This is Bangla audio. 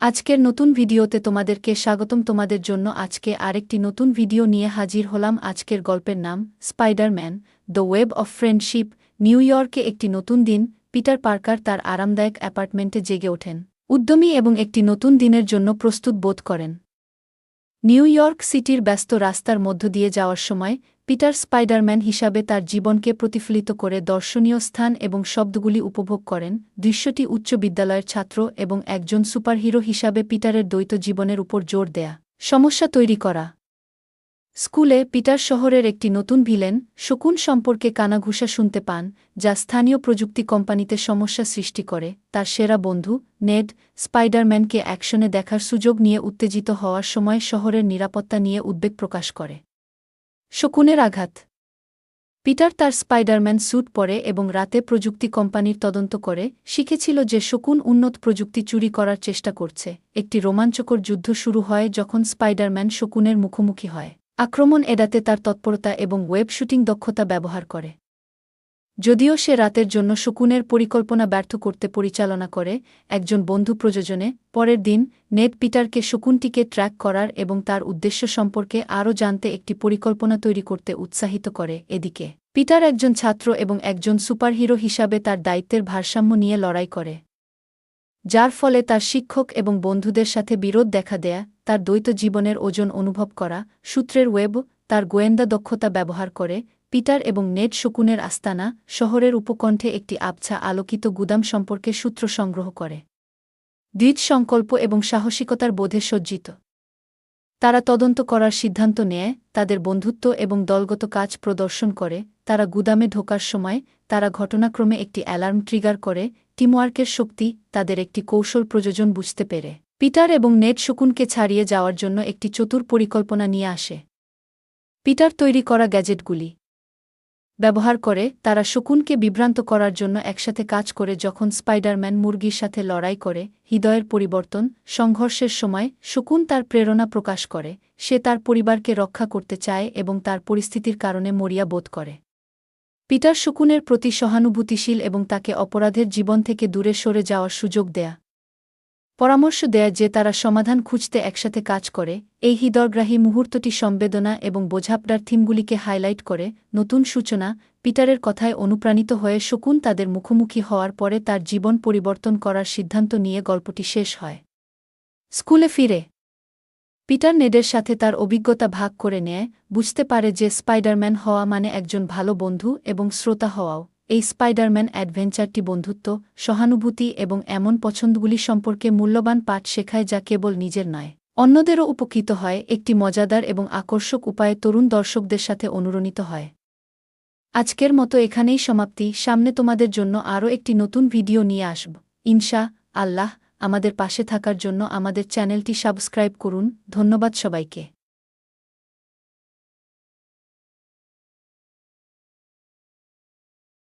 আজকের নতুন ভিডিওতে তোমাদেরকে স্বাগতম। তোমাদের জন্য আজকে আরেকটি নতুন ভিডিও নিয়ে হাজির হলাম। আজকের গল্পের নাম Spiderman, the web of friendship. New ইয়র্কে একটি নতুন দিন, পিটার পার্কার তার আরামদায়ক অ্যাপার্টমেন্টে জেগে ওঠেন। উদ্যমী এবং একটি নতুন দিনের জন্য প্রস্তুত বোধ করেন। নিউ ইয়র্ক সিটির ব্যস্ত রাস্তার মধ্য দিয়ে যাওয়ার সময় পিটার স্পাইডারম্যান হিসাবে তার জীবনকে প্রতিফলিত করে দর্শনীয় স্থান এবং শব্দগুলি উপভোগ করেন, দৃশ্যটি উচ্চ বিদ্যালয়ের ছাত্র এবং একজন সুপারহিরো হিসাবে পিটারের দ্বৈত জীবনের উপর জোর দেয়া। সমস্যা তৈরি করা। স্কুলে পিটার শহরের একটি নতুন ভিলেন, শকুন সম্পর্কে কানাঘুষা শুনতে পান, যা স্থানীয় প্রযুক্তি কোম্পানিতে সমস্যা সৃষ্টি করে। তার সেরা বন্ধু, নেড, স্পাইডারম্যানকে অ্যাকশনে দেখার সুযোগ নিয়ে উত্তেজিত হওয়ার সময় শহরের নিরাপত্তা নিয়ে উদ্বেগ প্রকাশ করে। শকুনের আঘাত। পিটার তার স্পাইডারম্যান স্যুট পরে এবং রাতে প্রযুক্তি কোম্পানির তদন্ত করে শিখেছিল যে শকুন উন্নত প্রযুক্তি চুরি করার চেষ্টা করছে। একটি রোমাঞ্চকর যুদ্ধ শুরু হয় যখন স্পাইডারম্যান শকুনের মুখোমুখি হয়। আক্রমণ এড়াতে তার তৎপরতা এবং ওয়েব শুটিং দক্ষতা ব্যবহার করে। যদিও সে রাতের জন্য শকুনের পরিকল্পনা ব্যর্থ করতে পরিচালনা করে একজন বন্ধু প্রযোজনে, পরের দিন নেট পিটারকে শকুনটিকে ট্র্যাক করার এবং তার উদ্দেশ্য সম্পর্কে আরও জানতে একটি পরিকল্পনা তৈরি করতে উৎসাহিত করে এদিকে। পিটার একজন ছাত্র এবং একজন সুপারহিরো হিসাবে তার দায়িত্বের ভারসাম্য নিয়ে লড়াই করে, যার ফলে তার শিক্ষক এবং বন্ধুদের সাথে বিরোধ দেখা দেয়া, তার দ্বৈত জীবনের ওজন অনুভব করা, সূত্রের ওয়েব, তার গোয়েন্দা দক্ষতা ব্যবহার করে পিটার এবং নেট শকুনের আস্তানা শহরের উপকণ্ঠে একটি আবছা আলোকিত গুদাম সম্পর্কে সূত্র সংগ্রহ করে। দৃঢ় সংকল্প এবং সাহসিকতার বোধে সজ্জিত। তারা তদন্ত করার সিদ্ধান্ত নেয়, তাদের বন্ধুত্ব এবং দলগত কাজ প্রদর্শন করে, তারা গুদামে ঢোকার সময় তারা ঘটনাক্রমে একটি অ্যালার্ম ট্রিগার করে, টিমওয়ার্কের শক্তি তাদের একটি কৌশল প্রযোজন বুঝতে পেরে। পিটার এবং নেট শকুনকে ছাড়িয়ে যাওয়ার জন্য একটি চতুর পরিকল্পনা নিয়ে আসে। পিটার তৈরি করা গ্যাজেটগুলি ব্যবহার করে, তারা শকুনকে বিভ্রান্ত করার জন্য একসাথে কাজ করে যখন স্পাইডারম্যান মুরগির সাথে লড়াই করে, হৃদয়ের পরিবর্তন, সংঘর্ষের সময় শকুন তার প্রেরণা প্রকাশ করে, সে তার পরিবারকে রক্ষা করতে চায় এবং তার পরিস্থিতির কারণে মরিয়া বোধ করে। পিটার শকুনের প্রতি সহানুভূতিশীল এবং তাকে অপরাধের জীবন থেকে দূরে সরে যাওয়ার সুযোগ দেয়া। পরামর্শ দেয়া যে তারা সমাধান খুঁজতে একসাথে কাজ করে, এই হৃদয়গ্রাহী মুহূর্তটি সম্বেদনা এবং বোঝাপড়ার থিমগুলিকে হাইলাইট করে, নতুন সূচনা, পিটারের কথায় অনুপ্রাণিত হয়ে শকুন তাদের মুখোমুখি হওয়ার পরে তার জীবন পরিবর্তন করার সিদ্ধান্ত নিয়ে গল্পটি শেষ হয়। স্কুলে ফিরে। পিটার নেডের সাথে তার অভিজ্ঞতা ভাগ করে নেয়, বুঝতে পারে যে স্পাইডারম্যান হওয়া মানে একজন ভালো বন্ধু এবং শ্রোতা হওয়াও। এই স্পাইডারম্যান অ্যাডভেঞ্চারটি বন্ধুত্ব, সহানুভূতি এবং এমন পছন্দগুলি সম্পর্কে মূল্যবান পাঠ শেখায় যা কেবল নিজের নয়। অন্যদেরও উপকৃত হয় একটি মজাদার এবং আকর্ষক উপায়ে তরুণ দর্শকদের সাথে অনুরণিত হয়। আজকের মতো এখানেই সমাপ্তি। সামনে তোমাদের জন্য আরও একটি নতুন ভিডিও নিয়ে আসব। ইনশা আল্লাহ আমাদের পাশে থাকার জন্য আমাদের চ্যানেলটি সাবস্ক্রাইব করুন। ধন্যবাদ সবাইকে।